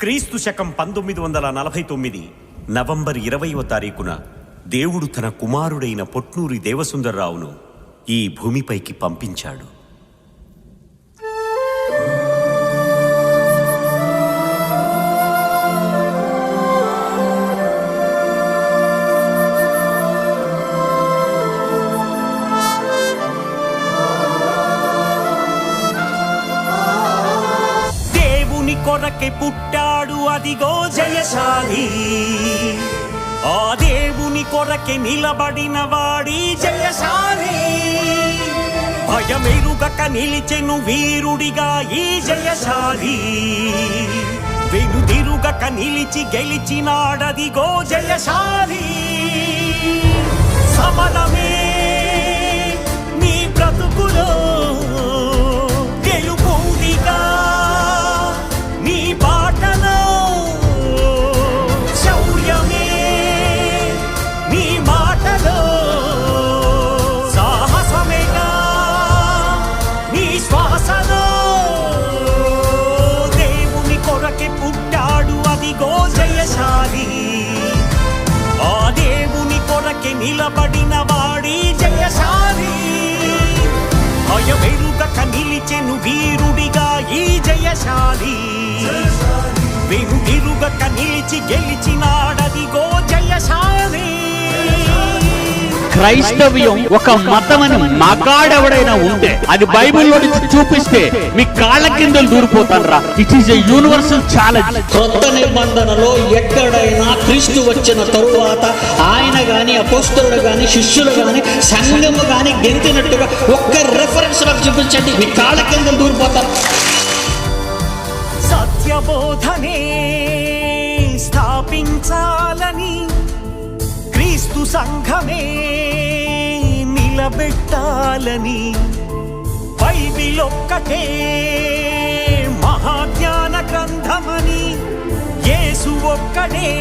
క్రీస్తు శకం పంతొమ్మిది వందల నలభై తొమ్మిది నవంబర్ ఇరవైవ తారీఖున దేవుడు తన కుమారుడైన పొట్నూరి దేవసుందర్రావును ఈ భూమిపైకి పంపించాడు. కొరకై పుట్టాడు అదిగో జయశాలి. ఆ దేవుని కొరకే నిలబడిన వాడి జయశాలి. భయమెరుగక నిలిచెను వీరుడిగా ఈ జయశాలి. వెనుదిరుగక నిలిచి గెలిచినాడదిగో జయశాలి. పోరాటానికి నిలబడిన వాడి జయశాలి. భయమెరుగక నిలిచెను వీరుడిగా ఈ జయశాలి. వెనుగిరుగక నిలిచి గెలిచినాడు క్రైస్తవ్యం ఒక మతమని మగాడెవడైనా ఉంటే అది బైబిల్లో నుంచి చూపిస్తే మీ కాళ్ళ కింద దూరిపోతాను రా it is a universal challenge క్రొత్త నిబంధనలో ఎక్కడైనా క్రీస్తు వచ్చిన తరువాత ఆయన గాని అపోస్తలుడు గాని శిష్యులు గాని సంఘము గాని గెంతినట్టుగా ఒక్క రెఫరెన్స్ నాకు చూపించండి. మీ కాళ్ళ కింద దూరిపోతారు. సత్యబోధనే స్థాపించాలని క్రీస్తు సంఘమే నిలబెట్టాలని బైబిలొక్కటే మహాజ్ఞాన గ్రంథమని యేసు ఒక్కడే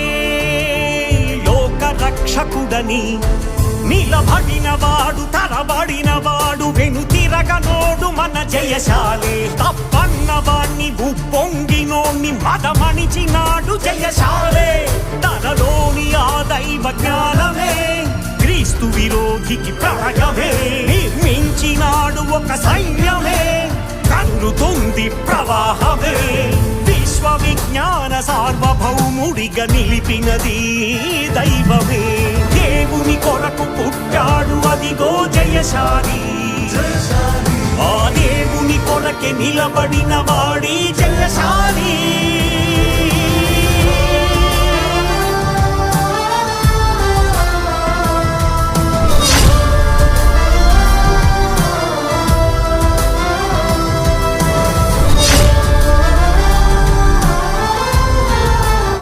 లోక రక్షకుడని నిలబడిన వాడు తరబడిన వాడు వెనుతిరగనోడు మన జయశాలే తప్పన్న వాణ్ణి ఉప్పొంగినోణ్ణి మదమణిచినాడు జయశాలే. తనలోని ఆ దైవ జ్ఞాన విరోధికి ప్రళయమే మించినాడు ఒక సైన్యమే. కన్నుతుంది ప్రవాహమే. విశ్వ విజ్ఞాన సార్వభౌముడిగా నిలిపినది దైవమే. దేవుని కొరకు పుట్టాడు అదిగో జయశాలి. ఆ దేవుని కొరకే నిలబడిన వాడి